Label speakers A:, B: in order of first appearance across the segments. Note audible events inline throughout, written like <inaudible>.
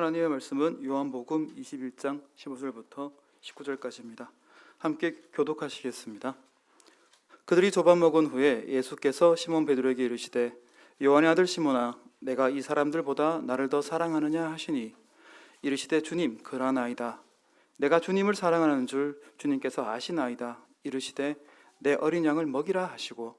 A: 하나님의 말씀은 요한복음 21장 15절부터 19절까지입니다. 함께 교독하시겠습니다. 그들이 조밥 먹은 후에 예수께서 시몬 베드로에게 이르시되 요한의 아들 시몬아 내가 이 사람들보다 나를 더 사랑하느냐 하시니 이르시되 주님 그러나이다 내가 주님을 사랑하는 줄 주님께서 아시나이다 이르시되 내 어린 양을 먹이라 하시고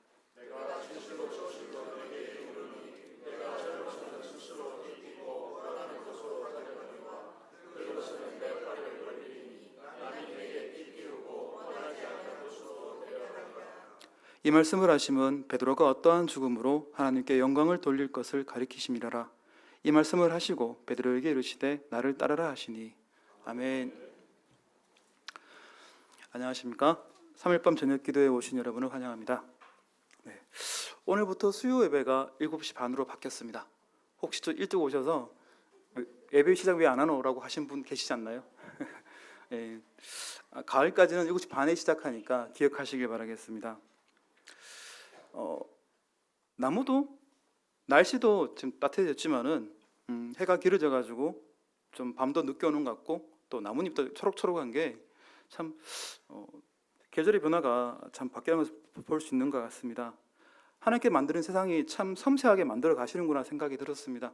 A: 이 말씀을 하심은 베드로가 어떠한 죽음으로 하나님께 영광을 돌릴 것을 가리키심이라라. 이 말씀을 하시고 베드로에게 이르시되 나를 따르라 하시니 아멘. 안녕하십니까? 3일 밤 저녁 기도에 오신 여러분을 환영합니다. 네. 오늘부터 수요 예배가 7시 반으로 바뀌었습니다. 혹시 저 일찍 오셔서 예배 시작 왜 안 하노라고 하신 분 계시지 않나요? <laughs> 예. 아, 가을까지는 7시 반에 시작하니까 기억하시길 바라겠습니다. 어, 나무도 날씨도 지금 따뜻해졌지만은 음, 해가 길어져 가지고 좀 밤도 늦게 오는 것 같고 또 나뭇잎도 초록초록한 게참 어, 계절의 변화가 참 바뀌면서 볼 수 있는 것 같습니다. 하나님께 만드는 세상이 참 섬세하게 만들어 가시는구나 생각이 들었습니다.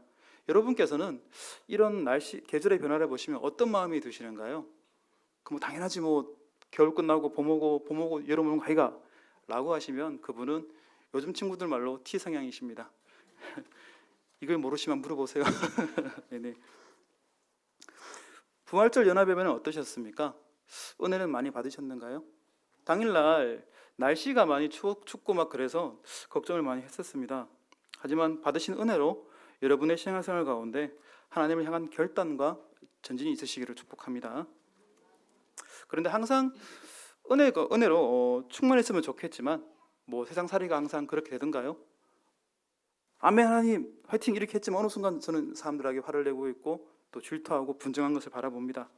A: 여러분께서는 이런 날씨 계절의 변화를 보시면 어떤 마음이 드시는가요? 그뭐 당연하지 뭐 겨울 끝나고 봄 오고 봄 오고 여름 오는 거 아이가라고 하시면 그분은 요즘 친구들 말로 T 성향이십니다. <laughs> 이걸 모르시면 물어보세요. 네네. <laughs> 부활절 연합 예배는 어떠셨습니까? 은혜는 많이 받으셨는가요? 당일날 날씨가 많이 추워, 춥고 막 그래서 걱정을 많이 했었습니다. 하지만 받으신 은혜로 여러분의 신앙생활 가운데 하나님을 향한 결단과 전진이 있으시기를 축복합니다. 그런데 항상 은혜가 은혜로 어, 충만했으면 좋겠지만 뭐 세상살이가 항상 그렇게 되던가요? 아멘 하나님 화이팅 이렇게 했지만 어느 순간 저는 사람들에게 화를 내고 있고 또 질투하고 분정한 것을 바라봅니다.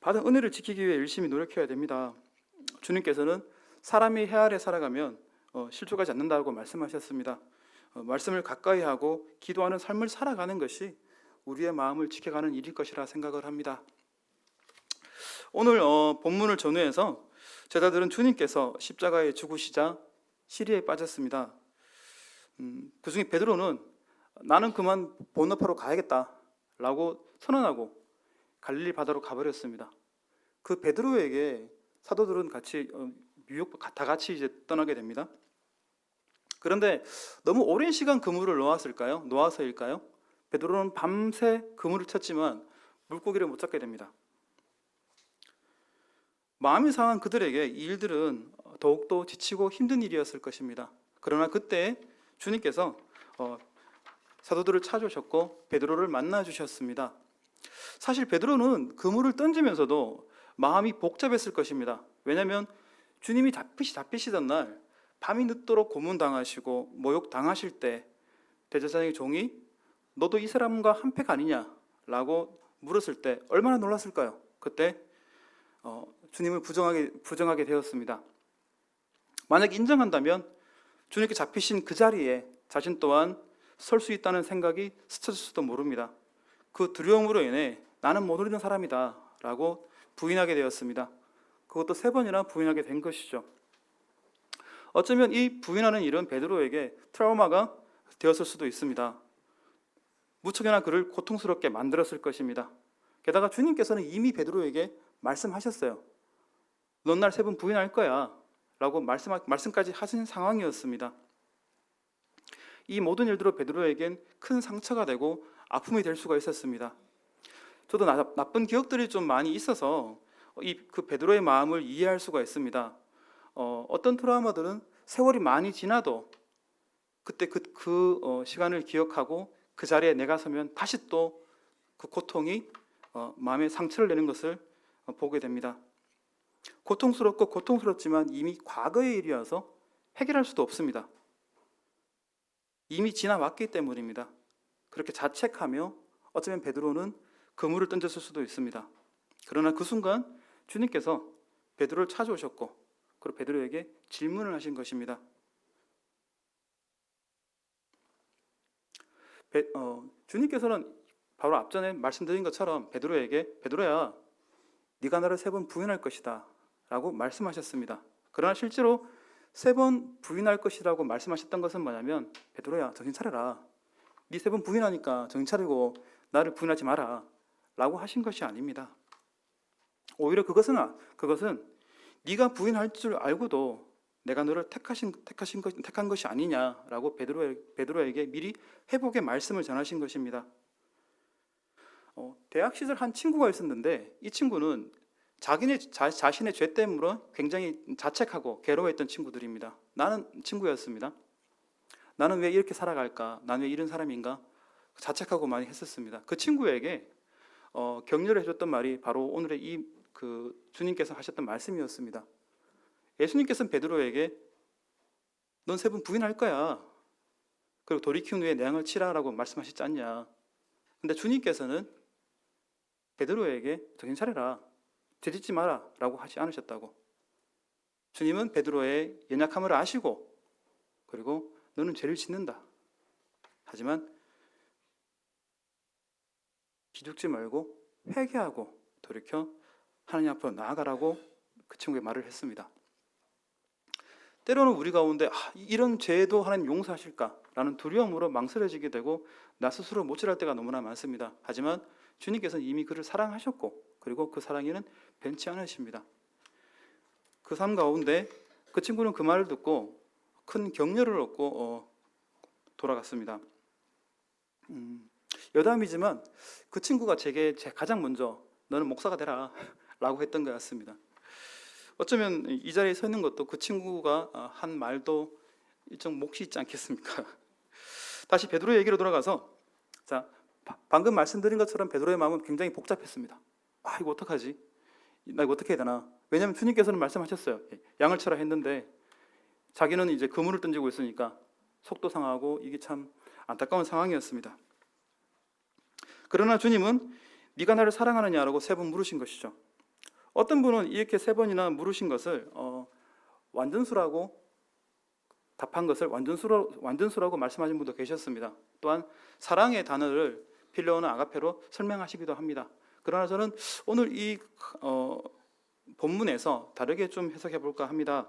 A: 받은 은혜를 지키기 위해 열심히 노력해야 됩니다. 주님께서는 사람이 해 아래 살아가면 어, 실족하지 않는다고 말씀하셨습니다. 어, 말씀을 가까이 하고 기도하는 삶을 살아가는 것이 우리의 마음을 지켜가는 일일 것이라 생각을 합니다. 오늘 어, 본문을 전후해서 제자들은 주님께서 십자가에 죽으시자 시리에 빠졌습니다. 음, 그 중에 베드로는 나는 그만 본업하러 가야겠다라고 선언하고 갈릴리 바다로 가버렸습니다. 그 베드로에게 사도들은 같이 어, 뉴욕 다 같이 이제 떠나게 됩니다. 그런데 너무 오랜 시간 그물을 놓았을까요? 놓아서일까요? 베드로는 밤새 그물을 쳤지만 물고기를 못 잡게 됩니다. 마음이 상한 그들에게 이 일들은 더욱더 지치고 힘든 일이었을 것입니다. 그러나 그때 주님께서 어, 사도들을 찾으셨고 베드로를 만나 주셨습니다. 사실 베드로는 그물을 던지면서도 마음이 복잡했을 것입니다. 왜냐하면 주님이 잡히시 잡히시던 날 밤이 늦도록 고문 당하시고 모욕 당하실 때 대제사장의 종이 너도 이 사람과 한패가 아니냐라고 물었을 때 얼마나 놀랐을까요? 그때 어, 주님을 부정하게 부정하게 되었습니다. 만약 인정한다면 주님께 잡히신 그 자리에 자신 또한 설 수 있다는 생각이 스쳐질지도 모릅니다. 그 두려움으로 인해 나는 못 누리는 사람이다 라고 부인하게 되었습니다. 그것도 세 번이나 부인하게 된 것이죠. 어쩌면 이 부인하는 일은 베드로에게 트라우마가 되었을 수도 있습니다. 무척이나 그를 고통스럽게 만들었을 것입니다. 게다가 주님께서는 이미 베드로에게 말씀하셨어요. 넌 날 세 번 부인할 거야. 라고 말씀, 말씀까지 하신 상황이었습니다. 이 모든 일들로 베드로에겐 큰 상처가 되고 아픔이 될 수가 있었습니다. 저도 나, 나쁜 기억들이 좀 많이 있어서 이 그 베드로의 마음을 이해할 수가 있습니다. 어, 어떤 트라우마들은 세월이 많이 지나도 그때 그, 그 어, 시간을 기억하고 그 자리에 내가 서면 다시 또 그 고통이 어, 마음에 상처를 내는 것을 어, 보게 됩니다. 고통스럽고 고통스럽지만 이미 과거의 일이어서 해결할 수도 없습니다. 이미 지나왔기 때문입니다. 그렇게 자책하며 어쩌면 베드로는 그물을 던졌을 수도 있습니다. 그러나 그 순간 주님께서 베드로를 찾아오셨고 그리고 베드로에게 질문을 하신 것입니다. 베, 어, 주님께서는 바로 앞전에 말씀드린 것처럼 베드로에게 베드로야 네가 나를 세 번 부인할 것이다 라고 말씀하셨습니다. 그러나 실제로 세 번 부인할 것이라고 말씀하셨던 것은 뭐냐면 베드로야 정신 차려라. 네 세 번 부인하니까 정신 차리고 나를 부인하지 마라 라고 하신 것이 아닙니다. 오히려 그것은 그것은 네가 부인할 줄 알고도 내가 너를 택하신 택하신 것 택한 것이 아니냐라고 베드로 베드로에게 미리 회복의 말씀을 전하신 것입니다. 어, 대학 시절 한 친구가 있었는데 이 친구는 자기네 자, 자신의 죄 때문에 굉장히 자책하고 괴로워했던 친구들입니다. 나는 친구였습니다. 나는 왜 이렇게 살아갈까? 나는 왜 이런 사람인가? 자책하고 많이 했었습니다. 그 친구에게 어, 격려를 해줬던 말이 바로 오늘의 이 그 주님께서 하셨던 말씀이었습니다. 예수님께서는 베드로에게 넌 세 번 부인할 거야. 그리고 돌이킨 후에 내 양을 치라라고 말씀하셨지 않냐. 근데 주님께서는 베드로에게 정신 차려라. 죄짓지 마라 라고 하지 않으셨다고. 주님은 베드로의 연약함을 아시고 그리고 너는 죄를 짓는다. 하지만 기죽지 말고 회개하고 돌이켜 하나님 앞으로 나아가라고 그 친구에게 말을 했습니다. 때로는 우리 가운데 아, 이런 죄도 하나님 용서하실까라는 두려움으로 망설여지게 되고 나 스스로 모질할 때가 너무나 많습니다. 하지만 주님께서는 이미 그를 사랑하셨고 그리고 그 사랑에는 변치 않으십니다. 그 삶 가운데 그 친구는 그 말을 듣고 큰 격려를 얻고 어, 돌아갔습니다. 음, 여담이지만 그 친구가 제게 제 가장 먼저 너는 목사가 되라 라고 <laughs> 했던 것 같습니다. 어쩌면 이 자리에 서 있는 것도 그 친구가 어, 한 말도 일정 몫이 있지 않겠습니까? <laughs> 다시 베드로 얘기로 돌아가서 자 방금 말씀드린 것처럼 베드로의 마음은 굉장히 복잡했습니다. 아 이거 어떡하지? 나 이거 어떻게 해야 되나? 왜냐하면 주님께서는 말씀하셨어요. 예, 양을 쳐라 했는데 자기는 이제 그물을 던지고 있으니까 속도 상하고 이게 참 안타까운 상황이었습니다. 그러나 주님은 네가 나를 사랑하느냐라고 세 번 물으신 것이죠. 어떤 분은 이렇게 세 번이나 물으신 것을 어, 완전수라고 답한 것을 완전수로, 완전수라고 말씀하신 분도 계셨습니다. 또한 사랑의 단어를 필요는 아가페로 설명하시기도 합니다. 그러나 저는 오늘 이 어, 본문에서 다르게 좀 해석해 볼까 합니다.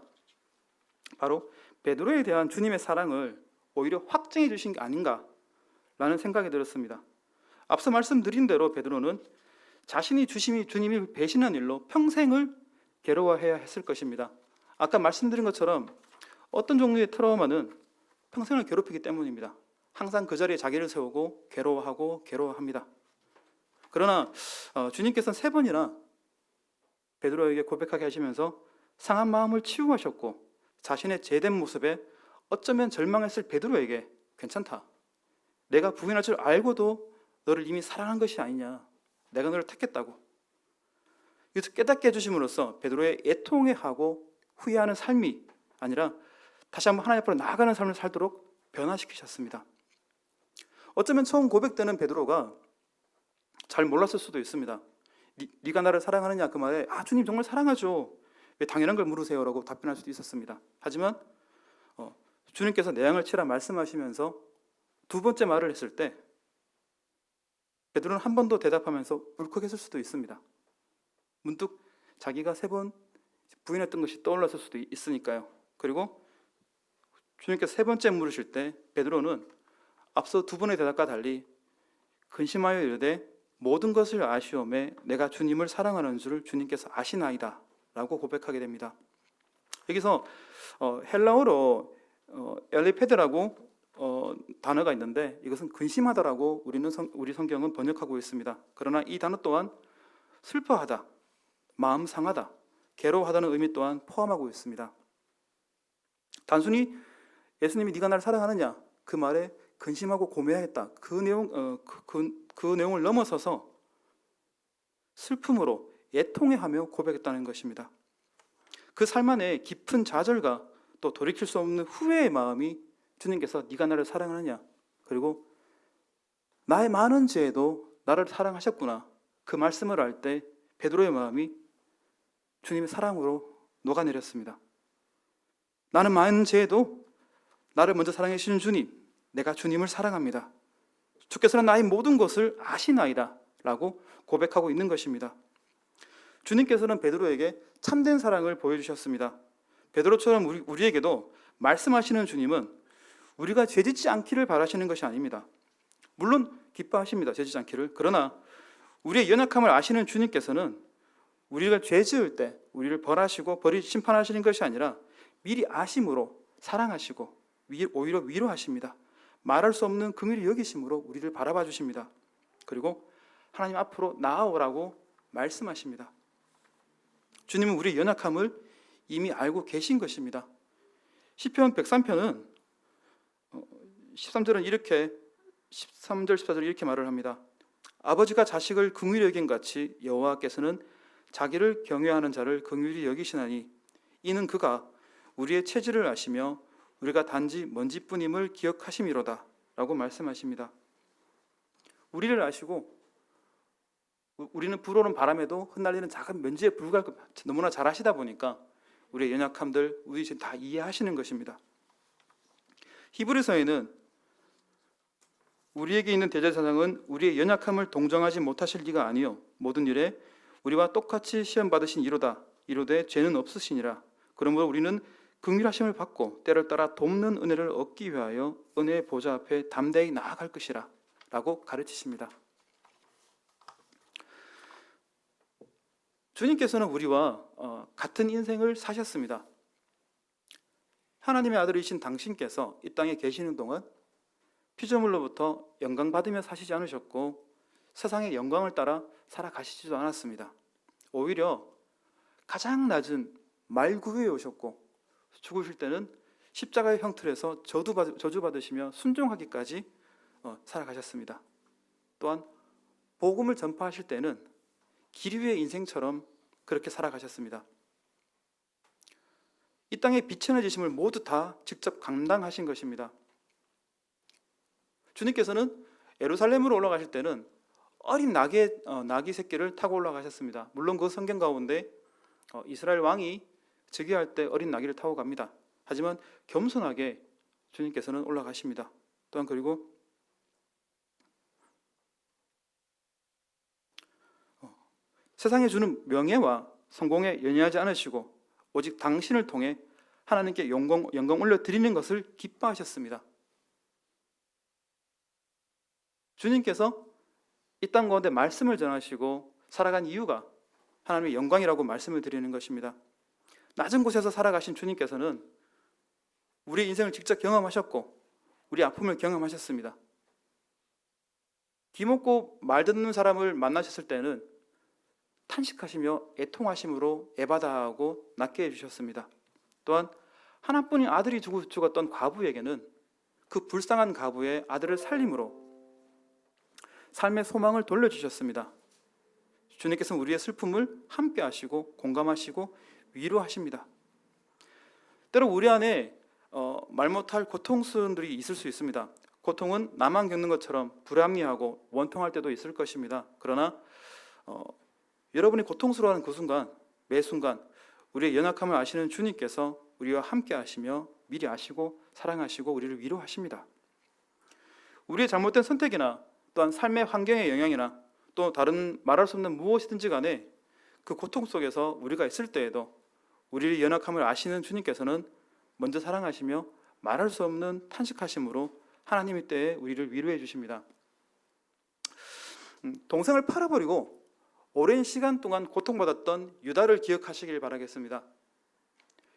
A: 바로 베드로에 대한 주님의 사랑을 오히려 확증해 주신 게 아닌가라는 생각이 들었습니다. 앞서 말씀드린 대로 베드로는 자신이 주심이 주님이 배신한 일로 평생을 괴로워해야 했을 것입니다. 아까 말씀드린 것처럼 어떤 종류의 트라우마는 평생을 괴롭히기 때문입니다. 항상 그 자리에 자기를 세우고 괴로워하고 괴로워합니다. 그러나 어, 주님께서는 세 번이나 베드로에게 고백하게 하시면서 상한 마음을 치유하셨고 자신의 제된 모습에 어쩌면 절망했을 베드로에게 괜찮다. 내가 부인할 줄 알고도 너를 이미 사랑한 것이 아니냐. 내가 너를 택했다고. 이것을 깨닫게 해주심으로써 베드로의 애통해하고 후회하는 삶이 아니라 다시 한번 하나님 앞으로 나아가는 삶을 살도록 변화시키셨습니다. 어쩌면 처음 고백되는 베드로가 잘 몰랐을 수도 있습니다. 네, 가 나를 사랑하느냐 그 말에 아 주님 정말 사랑하죠. 왜 당연한 걸 물으세요라고 답변할 수도 있었습니다. 하지만 어, 주님께서 내 양을 치라 말씀하시면서 두 번째 말을 했을 때 베드로는 한 번 더 대답하면서 울컥했을 수도 있습니다. 문득 자기가 세 번 부인했던 것이 떠올랐을 수도 있으니까요. 그리고 주님께서 세 번째 물으실 때 베드로는 앞서 두 번의 대답과 달리 근심하여 이르되 모든 것을 아시오매 내가 주님을 사랑하는 줄을 주님께서 아시나이다 라고 고백하게 됩니다. 여기서 어, 헬라어로 어, 엘리페드라고 어, 단어가 있는데 이것은 근심하다라고 우리는 성, 우리 성경은 번역하고 있습니다. 그러나 이 단어 또한 슬퍼하다, 마음 상하다, 괴로워하다는 의미 또한 포함하고 있습니다. 단순히 예수님이 네가 나를 사랑하느냐 그 말에 근심하고 고민하겠다. 그 내용 어, 그, 그, 그 내용을 넘어서서 슬픔으로 애통해하며 고백했다는 것입니다. 그 삶 안에 깊은 좌절과 또 돌이킬 수 없는 후회의 마음이 주님께서 네가 나를 사랑하느냐 그리고 나의 많은 죄에도 나를 사랑하셨구나 그 말씀을 할때 베드로의 마음이 주님의 사랑으로 녹아내렸습니다. 나는 많은 죄에도 나를 먼저 사랑해 주신 주님, 내가 주님을 사랑합니다. 주께서는 나의 모든 것을 아시나이다 라고 고백하고 있는 것입니다. 주님께서는 베드로에게 참된 사랑을 보여주셨습니다. 베드로처럼 우리, 우리에게도 말씀하시는 주님은 우리가 죄짓지 않기를 바라시는 것이 아닙니다. 물론 기뻐하십니다. 죄짓지 않기를. 그러나 우리의 연약함을 아시는 주님께서는 우리가 죄 지을 때 우리를 벌하시고 벌이 심판하시는 것이 아니라 미리 아심으로 사랑하시고 위- 오히려 위로하십니다. 말할 수 없는 긍휼히 여기심으로 우리를 바라봐 주십니다. 그리고 하나님 앞으로 나아오라고 말씀하십니다. 주님은 우리의 연약함을 이미 알고 계신 것입니다. 시편 103편은 13절은 이렇게 13절 14절 이렇게 말을 합니다. 아버지가 자식을 긍휼히 여긴 같이 여호와께서는 자기를 경외하는 자를 긍휼히 여기시나니 이는 그가 우리의 체질을 아시며 우리가 단지 먼지뿐임을 기억하심이로다 라고 말씀하십니다. 우리를 아시고 우- 우리는 불어오는 바람에도 흩날리는 작은 먼지에 불과할 것 너무나 잘 아시다 보니까 우리의 연약함들 우리 지금 다 이해하시는 것입니다. 히브리서에는 우리에게 있는 대제사장은 우리의 연약함을 동정하지 못하실 리가 아니요 모든 일에 우리와 똑같이 시험 받으신 이로다 이로되 죄는 없으시니라 그러므로 우리는 긍휼하심을 받고 때를 따라 돕는 은혜를 얻기 위하여 은혜의 보좌 앞에 담대히 나아갈 것이라 라고 가르치십니다. 주님께서는 우리와 어, 같은 인생을 사셨습니다. 하나님의 아들이신 당신께서 이 땅에 계시는 동안 피조물로부터 영광 받으며 사시지 않으셨고 세상의 영광을 따라 살아가시지도 않았습니다. 오히려 가장 낮은 말구에 오셨고 죽으실 때는 십자가의 형틀에서 저주 받으시며 순종하기까지 어, 살아가셨습니다. 또한 복음을 전파하실 때는 길 위의 인생처럼 그렇게 살아가셨습니다. 이 땅에 비천해지심을 모두 다 직접 감당하신 것입니다. 주님께서는 예루살렘으로 올라가실 때는 어린 낙의 어, 나귀 새끼를 타고 올라가셨습니다. 물론 그 성경 가운데 어, 이스라엘 왕이 즉위할 때 어린 나귀를 타고 갑니다. 하지만 겸손하게 주님께서는 올라가십니다. 또한 그리고 어, 세상에 주는 명예와 성공에 연연하지 않으시고 오직 당신을 통해 하나님께 영광 영광 올려 드리는 것을 기뻐하셨습니다. 주님께서 이 땅 가운데 말씀을 전하시고 살아간 이유가 하나님의 영광이라고 말씀을 드리는 것입니다. 낮은 곳에서 살아가신 주님께서는 우리 인생을 직접 경험하셨고 우리 아픔을 경험하셨습니다. 귀먹고 말 듣는 사람을 만나셨을 때는 탄식하시며 애통하심으로 애바다하고 낫게 해주셨습니다. 또한 하나뿐인 아들이 죽었던 과부에게는 그 불쌍한 과부의 아들을 살림으로 삶의 소망을 돌려주셨습니다. 주님께서는 우리의 슬픔을 함께 하시고 공감하시고 위로하십니다. 때로 우리 안에 어, 말 못할 고통스러움들이 있을 수 있습니다. 고통은 나만 겪는 것처럼 불합리하고 원통할 때도 있을 것입니다. 그러나 어, 여러분이 고통스러워하는 그 순간, 매 순간 우리의 연약함을 아시는 주님께서 우리와 함께 하시며 미리 아시고 사랑하시고 우리를 위로하십니다. 우리의 잘못된 선택이나 또한 삶의 환경의 영향이나 또 다른 말할 수 없는 무엇이든지 간에 그 고통 속에서 우리가 있을 때에도 우리의 연약함을 아시는 주님께서는 먼저 사랑하시며 말할 수 없는 탄식하심으로 하나님의 때에 우리를 위로해 주십니다. 음, 동생을 팔아버리고 오랜 시간 동안 고통받았던 유다를 기억하시길 바라겠습니다.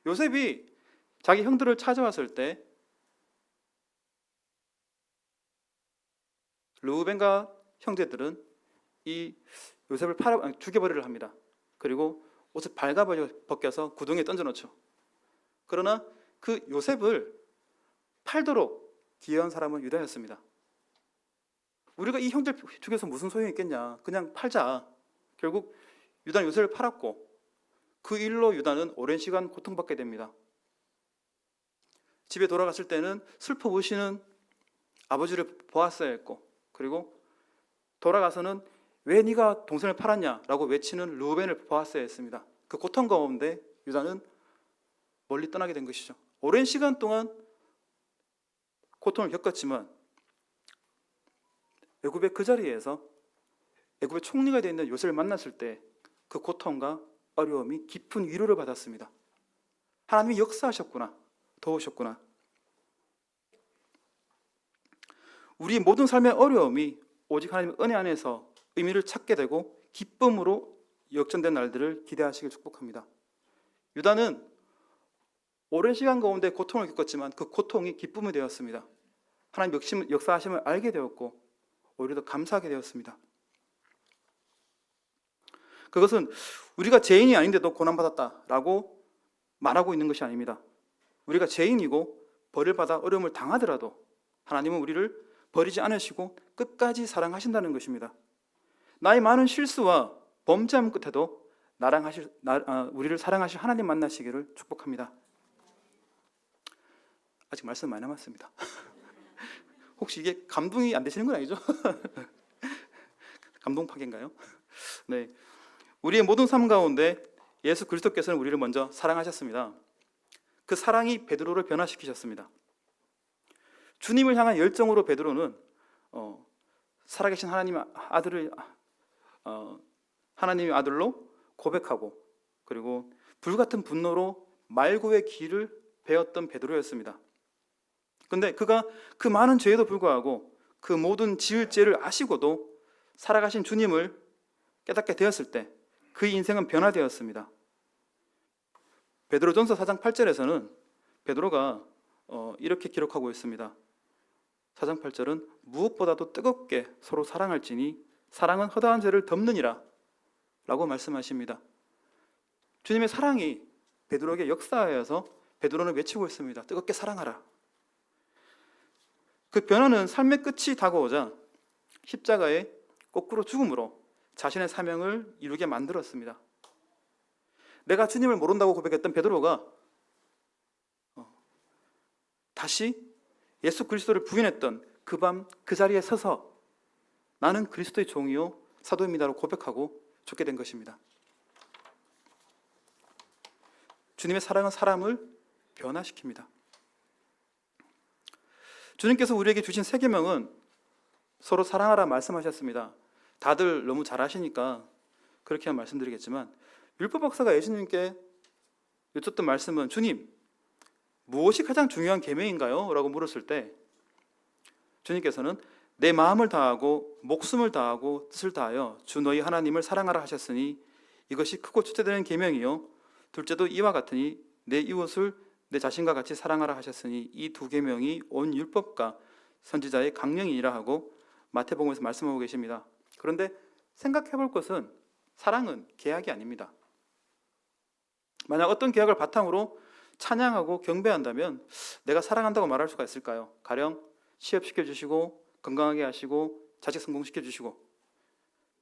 A: 요셉이 자기 형들을 찾아왔을 때 르우벤과 형제들은 이 요셉을 팔아 죽여버리려 합니다. 그리고 옷을 발가 벗겨서 구덩이에 던져놓죠. 그러나 그 요셉을 팔도록 기여한 사람은 유다였습니다. 우리가 이 형제 중에서 무슨 소용이 있겠냐? 그냥 팔자. 결국 유다는 요셉을 팔았고 그 일로 유다는 오랜 시간 고통받게 됩니다. 집에 돌아갔을 때는 슬퍼 우시는 아버지를 보았어야 했고 그리고 돌아가서는 왜 네가 동생을 팔았냐라고 외치는 루벤을 보았어야 했습니다. 그 고통 가운데 유다는 멀리 떠나게 된 것이죠. 오랜 시간 동안 고통을 겪었지만 애굽의 그 자리에서 애굽의 총리가 되어 있는 요셉을 만났을 때 그 고통과 어려움이 깊은 위로를 받았습니다. 하나님이 역사하셨구나, 도우셨구나. 우리 모든 삶의 어려움이 오직 하나님의 은혜 안에서 의미를 찾게 되고 기쁨으로 역전된 날들을 기대하시길 축복합니다. 유다는 오랜 시간 가운데 고통을 겪었지만 그 고통이 기쁨이 되었습니다. 하나님 역심, 역사하심을 알게 되었고 오히려 더 감사하게 되었습니다. 그것은 우리가 죄인이 아닌데도 고난받았다라고 말하고 있는 것이 아닙니다. 우리가 죄인이고 벌을 받아 어려움을 당하더라도 하나님은 우리를 버리지 않으시고 끝까지 사랑하신다는 것입니다. 나의 많은 실수와 범죄함 끝에도 나랑 하실, 나, 아, 우리를 사랑하실 하나님 만나시기를 축복합니다. 아직 말씀 많이 남았습니다. <laughs> 혹시 이게 감동이 안 되시는 건 아니죠? <laughs> 감동 파괴인가요? 네. 우리의 모든 삶 가운데 예수 그리스도께서는 우리를 먼저 사랑하셨습니다. 그 사랑이 베드로를 변화시키셨습니다. 주님을 향한 열정으로 베드로는 어, 살아계신 하나님의 아들을 어, 하나님의 아들로 고백하고 그리고 불같은 분노로 말고의 길을 배웠던 베드로였습니다. 근데 그가 그 많은 죄에도 불구하고 그 모든 지을 죄를 아시고도 살아가신 주님을 깨닫게 되었을 때 그 인생은 변화되었습니다. 베드로전서 4장 8절에서는 베드로가 어, 이렇게 기록하고 있습니다. 4장 8절은 무엇보다도 뜨겁게 서로 사랑할지니 사랑은 허다한 죄를 덮느니라 라고 말씀하십니다. 주님의 사랑이 베드로에게 역사하여서 베드로는 외치고 있습니다. 뜨겁게 사랑하라. 그 변화는 삶의 끝이 다가오자 십자가의 거꾸로 죽음으로 자신의 사명을 이루게 만들었습니다. 내가 주님을 모른다고 고백했던 베드로가 어, 다시 예수 그리스도를 부인했던 그 밤 그 자리에 서서 나는 그리스도의 종이요 사도입니다로 고백하고 죽게 된 것입니다. 주님의 사랑은 사람을 변화시킵니다. 주님께서 우리에게 주신 세 계명은 서로 사랑하라 말씀하셨습니다. 다들 너무 잘하시니까 그렇게만 말씀드리겠지만 율법 박사가 예수님께 여쭙던 말씀은 주님 무엇이 가장 중요한 계명인가요? 라고 물었을 때 주님께서는 내 마음을 다하고 목숨을 다하고 뜻을 다하여 주 너희 하나님을 사랑하라 하셨으니 이것이 크고 첫째되는 계명이요 둘째도 이와 같으니 내 이웃을 내 자신과 같이 사랑하라 하셨으니 이 두 계명이 온 율법과 선지자의 강령이라 하고 마태복음에서 말씀하고 계십니다. 그런데 생각해 볼 것은 사랑은 계약이 아닙니다. 만약 어떤 계약을 바탕으로 찬양하고 경배한다면 내가 사랑한다고 말할 수가 있을까요? 가령 취업시켜 주시고 건강하게 하시고 자식 성공시켜 주시고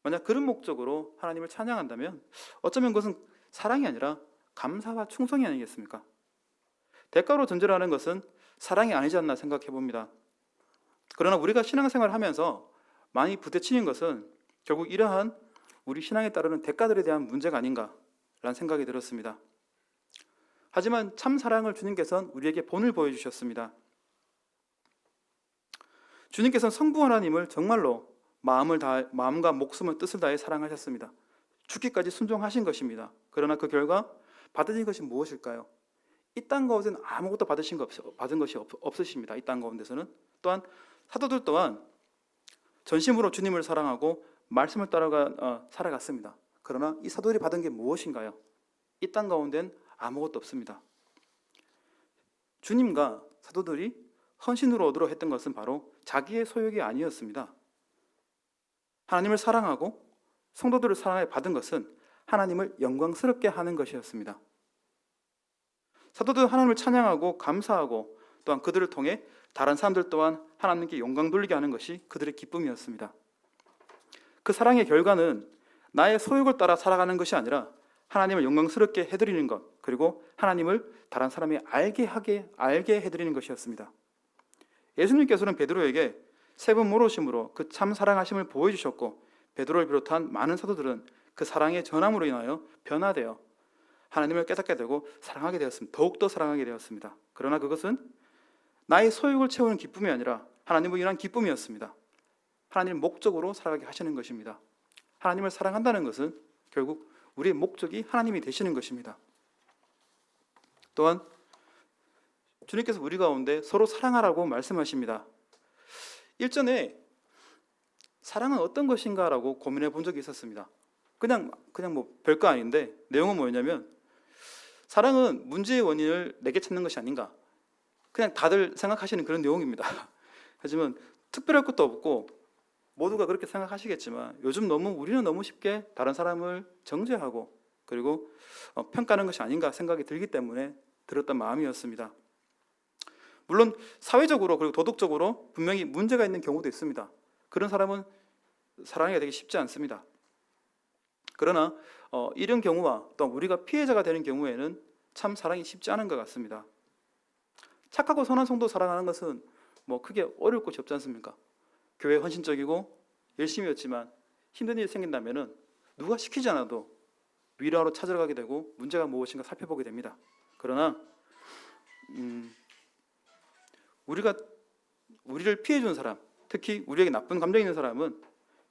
A: 만약 그런 목적으로 하나님을 찬양한다면 어쩌면 그것은 사랑이 아니라 감사와 충성이 아니겠습니까? 대가로 전제하는 것은 사랑이 아니지 않나 생각해 봅니다. 그러나 우리가 신앙생활을 하면서 많이 부대치는 것은 결국 이러한 우리 신앙에 따르는 대가들에 대한 문제가 아닌가라는 생각이 들었습니다. 하지만 참 사랑을 주님께서는 우리에게 본을 보여주셨습니다. 주님께서는 성부 하나님을 정말로 마음을 다 마음과 목숨을 뜻을 다해 사랑하셨습니다. 죽기까지 순종하신 것입니다. 그러나 그 결과 받으신 것이 무엇일까요? 이 땅 가운데는 아무것도 받으신 것 없, 받은 것이 없, 없으십니다. 이 땅 가운데서는 또한 사도들 또한 전심으로 주님을 사랑하고 말씀을 따라가 어, 살아갔습니다. 그러나 이 사도들이 받은 게 무엇인가요? 이 땅 가운데는 아무것도 없습니다. 주님과 사도들이 헌신으로 얻으러 했던 것은 바로 자기의 소욕이 아니었습니다. 하나님을 사랑하고 성도들을 사랑해 받은 것은 하나님을 영광스럽게 하는 것이었습니다. 사도들 하나님을 찬양하고 감사하고 또한 그들을 통해 다른 사람들 또한 하나님께 영광 돌리게 하는 것이 그들의 기쁨이었습니다. 그 사랑의 결과는 나의 소욕을 따라 살아가는 것이 아니라 하나님을 영광스럽게 해드리는 것 그리고 하나님을 다른 사람이 알게 하게 알게 해드리는 것이었습니다. 예수님께서는 베드로에게 세 번 물으심으로 그 참 사랑하심을 보여주셨고 베드로를 비롯한 많은 사도들은 그 사랑의 전함으로 인하여 변화되어 하나님을 깨닫게 되고 사랑하게 되었습니다. 더욱더 사랑하게 되었습니다. 그러나 그것은 나의 소욕을 채우는 기쁨이 아니라 하나님을 위한 기쁨이었습니다. 하나님 목적으로 살아가게 하시는 것입니다. 하나님을 사랑한다는 것은 결국 우리의 목적이 하나님이 되시는 것입니다. 또한 주님께서 우리 가운데 서로 사랑하라고 말씀하십니다. 일전에 사랑은 어떤 것인가라고 고민해 본 적이 있었습니다. 그냥 그냥 뭐 별거 아닌데 내용은 뭐였냐면 사랑은 문제의 원인을 내게 찾는 것이 아닌가. 그냥 다들 생각하시는 그런 내용입니다. <laughs> 하지만 특별할 것도 없고 모두가 그렇게 생각하시겠지만 요즘 너무 우리는 너무 쉽게 다른 사람을 정죄하고 그리고 어, 평가하는 것이 아닌가 생각이 들기 때문에 들었던 마음이었습니다. 물론 사회적으로 그리고 도덕적으로 분명히 문제가 있는 경우도 있습니다. 그런 사람은 사랑하기가 되게 쉽지 않습니다. 그러나 어, 이런 경우와 또 우리가 피해자가 되는 경우에는 참 사랑이 쉽지 않은 것 같습니다. 착하고 선한 성도 사랑하는 것은 뭐 크게 어려울 것이 없지 않습니까? 교회 헌신적이고 열심히였지만 힘든 일이 생긴다면은 누가 시키지 않아도 위로하러 찾아가게 되고 문제가 무엇인가 살펴보게 됩니다. 그러나 음, 우리가 우리를 피해 준 사람, 특히 우리에게 나쁜 감정 있는 사람은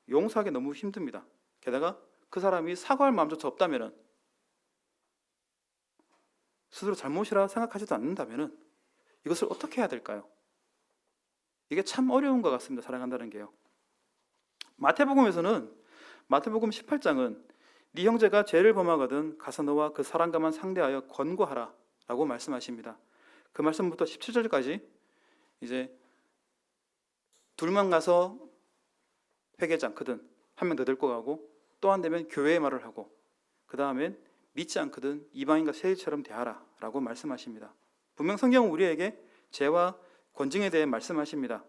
A: 용서하기 너무 힘듭니다. 게다가 그 사람이 사과할 마음조차 없다면은 스스로 잘못이라 생각하지도 않는다면은 이것을 어떻게 해야 될까요? 이게 참 어려운 것 같습니다. 사랑한다는 게요. 마태복음에서는 마태복음 18장은 네 형제가 죄를 범하거든 가서 너와 그 사람과만 상대하여 권고하라라고 말씀하십니다. 그 말씀부터 17절까지 이제 둘만 가서 회개지 않거든 한 명더 데리고 가고 또 안 되면 교회의 말을 하고 그 다음엔 믿지 않거든 이방인과 세리처럼 대하라라고 말씀하십니다. 분명 성경은 우리에게 죄와 권징에 대해 말씀하십니다.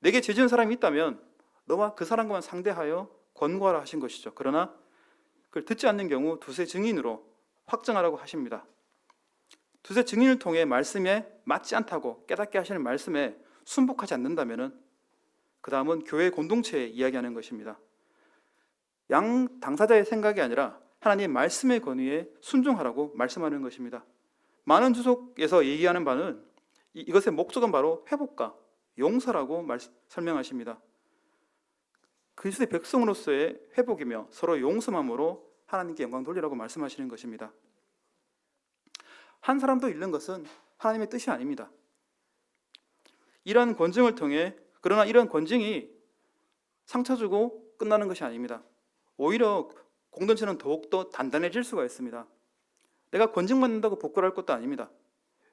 A: 내게 죄 지은 사람이 있다면 너와 그 사람과만 상대하여 권고하라 하신 것이죠. 그러나 그걸 듣지 않는 경우 두세 증인으로 확정하라고 하십니다. 두세 증인을 통해 말씀에 맞지 않다고 깨닫게 하시는 말씀에 순복하지 않는다면은 그 다음은 교회 공동체에 이야기하는 것입니다. 양 당사자의 생각이 아니라 하나님 말씀의 권위에 순종하라고 말씀하는 것입니다. 많은 주석에서 얘기하는 바는 이- 이것의 목적은 바로 회복과 용서라고 말, 설명하십니다. 그리스도의 백성으로서의 회복이며 서로 용서함으로 하나님께 영광 돌리라고 말씀하시는 것입니다. 한 사람도 잃는 것은 하나님의 뜻이 아닙니다. 이러한 권증을 통해 그러나 이런 권증이 상처 주고 끝나는 것이 아닙니다. 오히려 공동체는 더욱더 단단해질 수가 있습니다. 내가 권증받는다고 부끄러울 것도 아닙니다.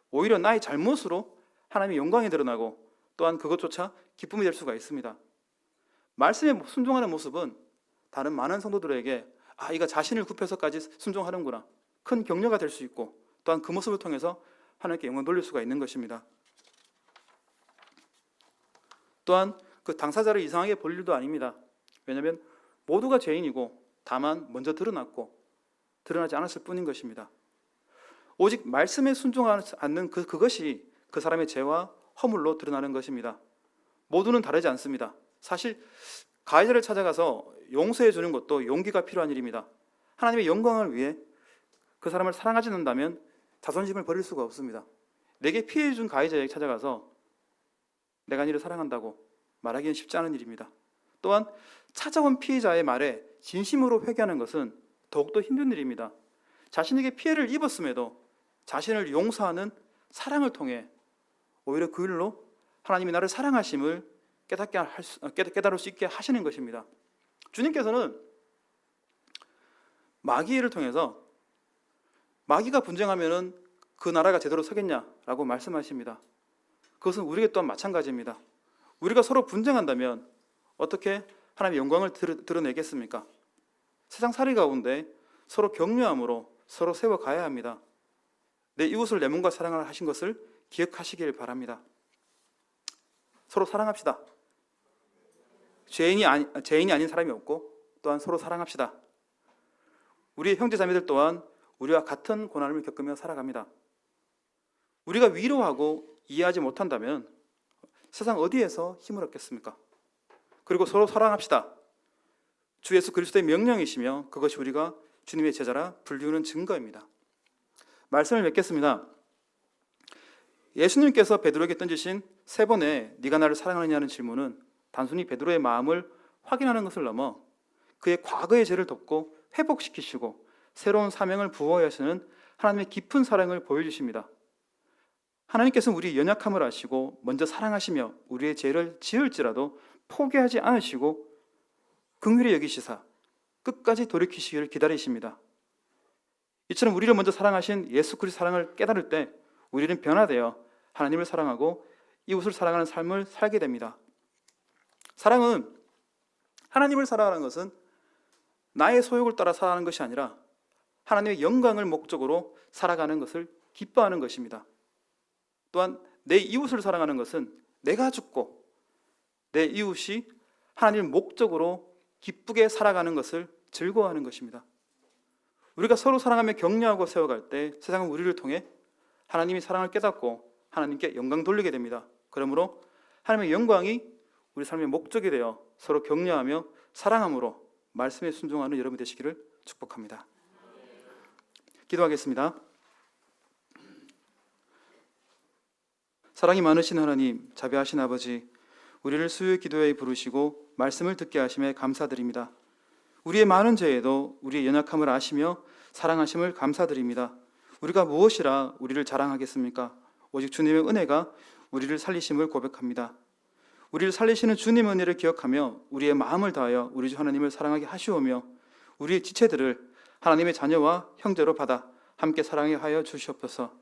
A: 오히려 나의 잘못으로 하나님의 영광이 드러나고 또한 그것조차 기쁨이 될 수가 있습니다. 말씀에 순종하는 모습은 다른 많은 성도들에게 아, 이가 자신을 굽혀서까지 순종하는구나. 큰 격려가 될 수 있고 또한 그 모습을 통해서 하나님께 영광 돌릴 수가 있는 것입니다. 또한 그 당사자를 이상하게 볼 일도 아닙니다. 왜냐하면 모두가 죄인이고 다만 먼저 드러났고 드러나지 않았을 뿐인 것입니다. 오직 말씀에 순종하지 않는 그 그것이 그 사람의 죄와 허물로 드러나는 것입니다. 모두는 다르지 않습니다. 사실 가해자를 찾아가서 용서해 주는 것도 용기가 필요한 일입니다. 하나님의 영광을 위해 그 사람을 사랑하지 않는다면 자존심을 버릴 수가 없습니다. 내게 피해 준 가해자에게 찾아가서 내가 너를 사랑한다고 말하기는 쉽지 않은 일입니다. 또한 찾아온 피해자의 말에 진심으로 회개하는 것은 더욱더 힘든 일입니다. 자신에게 피해를 입었음에도 자신을 용서하는 사랑을 통해 오히려 그 일로 하나님이 나를 사랑하심을 깨닫게 할 수, 어, 깨- 깨달을 수 있게 하시는 것입니다. 주님께서는 마귀를 통해서 마귀가 분쟁하면은 그 나라가 제대로 서겠냐라고 말씀하십니다. 그것은 우리에게 또한 마찬가지입니다. 우리가 서로 분쟁한다면 어떻게 하나님의 영광을 드러- 드러내겠습니까? 세상 살이 가운데 서로 격려함으로 서로 세워 가야 합니다. 내 이웃을 내 몸과 사랑을 하신 것을 기억하시길 바랍니다. 서로 사랑합시다. 죄인이 아니, 죄인이 아닌 사람이 없고 또한 서로 사랑합시다. 우리 형제자매들 또한 우리와 같은 고난을 겪으며 살아갑니다. 우리가 위로하고 이해하지 못한다면 세상 어디에서 힘을 얻겠습니까? 그리고 서로 사랑합시다. 주 예수 그리스도의 명령이시며 그것이 우리가 주님의 제자라 불리우는 증거입니다. 말씀을 맺겠습니다. 예수님께서 베드로에게 던지신 세 번의 네가 나를 사랑하느냐는 질문은 단순히 베드로의 마음을 확인하는 것을 넘어 그의 과거의 죄를 덮고 회복시키시고 새로운 사명을 부어하시는 하나님의 깊은 사랑을 보여주십니다. 하나님께서는 우리의 연약함을 아시고 먼저 사랑하시며 우리의 죄를 지을지라도 포기하지 않으시고 긍휼히 여기시사 끝까지 돌이키시기를 기다리십니다. 이처럼 우리를 먼저 사랑하신 예수 그리스도 사랑을 깨달을 때 우리는 변화되어 하나님을 사랑하고 이웃을 사랑하는 삶을 살게 됩니다. 사랑은 하나님을 사랑하는 것은 나의 소욕을 따라 살아가는 것이 아니라 하나님의 영광을 목적으로 살아가는 것을 기뻐하는 것입니다. 또한 내 이웃을 사랑하는 것은 내가 죽고 내 이웃이 하나님을 목적으로 기쁘게 살아가는 것을 즐거워하는 것입니다. 우리가 서로 사랑하며 격려하고 세워갈 때 세상은 우리를 통해 하나님이 사랑을 깨닫고 하나님께 영광 돌리게 됩니다. 그러므로 하나님의 영광이 우리 삶의 목적이 되어 서로 격려하며 사랑함으로 말씀에 순종하는 여러분 되시기를 축복합니다. 기도하겠습니다. 사랑이 많으신 하나님, 자비하신 아버지, 우리를 수요 기도에 부르시고 말씀을 듣게 하심에 감사드립니다. 우리의 많은 죄에도 우리의 연약함을 아시며 사랑하심을 감사드립니다. 우리가 무엇이라 우리를 자랑하겠습니까? 오직 주님의 은혜가 우리를 살리심을 고백합니다. 우리를 살리시는 주님의 은혜를 기억하며 우리의 마음을 다하여 우리 주 하나님을 사랑하게 하시오며 우리의 지체들을 하나님의 자녀와 형제로 받아 함께 사랑해 하여 주시옵소서.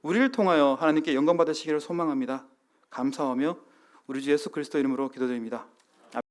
A: 우리를 통하여 하나님께 영광 받으시기를 소망합니다. 감사하며 우리 주 예수 그리스도 이름으로 기도드립니다.